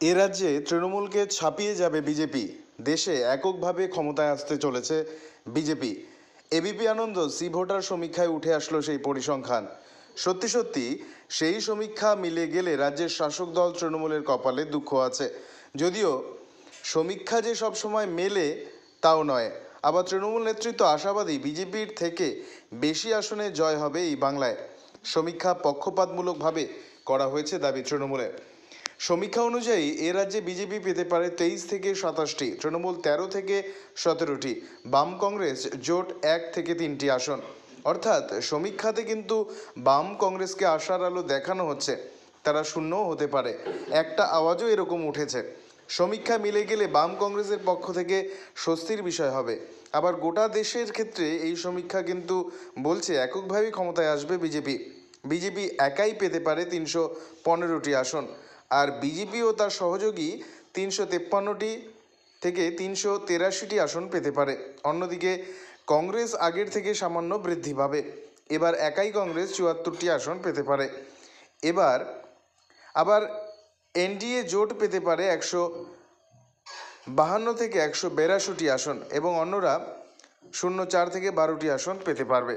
এ রাজ্যে তৃণমূলকে ছাপিয়ে যাবে বিজেপি। দেশে এককভাবে ক্ষমতায় আসতে চলেছে BJP. ABP Ananda C voter সমীক্ষায় উঠে আসলো সেই পরিসংখ্যান। সত্যি সত্যি, সেই সমীক্ষা মিলে গেলে রাজ্যের শাসক দল তৃণমূলের কপালে দুঃখ আছে। যদিও সমীক্ষা যে সবসময় মেলে, তাও নয়। আবার তৃণমূল নেতৃত্ব আশাবাদী বিজেপির থেকে বেশি আসনে জয় হবে এই বাংলায়। সমীক্ষা পক্ষপাতমূলকভাবে করা হয়েছে দাবি তৃণমূলের সমীক্ষা অনুযায়ী এ রাজ্যে বিজেপি পেতে পারে তেইশ থেকে সাতাশটি, তৃণমূল তেরো থেকে সতেরোটি, বাম কংগ্রেস জোট এক থেকে তিনটি আসন। অর্থাৎ সমীক্ষাতে কিন্তু বাম কংগ্রেসকে আশার আলো দেখানো হচ্ছে, তারা শূন্যও হতে পারে। একটা আওয়াজও এরকম উঠেছে। সমীক্ষা মিলে গেলে বাম কংগ্রেসের পক্ষ থেকে স্বস্তির বিষয় হবে। আবার গোটা দেশের ক্ষেত্রে এই সমীক্ষা কিন্তু বলছে এককভাবেই ক্ষমতায় আসবে বিজেপি। বিজেপি একাই পেতে পারে তিনশো পনেরোটি আসন। আর বিজেপি ও তার সহযোগী তিনশো তেপ্পান্নটি থেকে তিনশো তেরাশিটি আসন পেতে পারে। অন্যদিকে কংগ্রেস আগের থেকে সামান্য বৃদ্ধি পাবে। এবার একাই কংগ্রেস চুয়াত্তরটি আসন পেতে পারে। এবার আবার এনডিএ জোট পেতে পারে একশো বাহান্ন থেকে একশো বেরাশিটি আসন এবং অন্যরা শূন্য চার থেকে বারোটি আসন পেতে পারবে।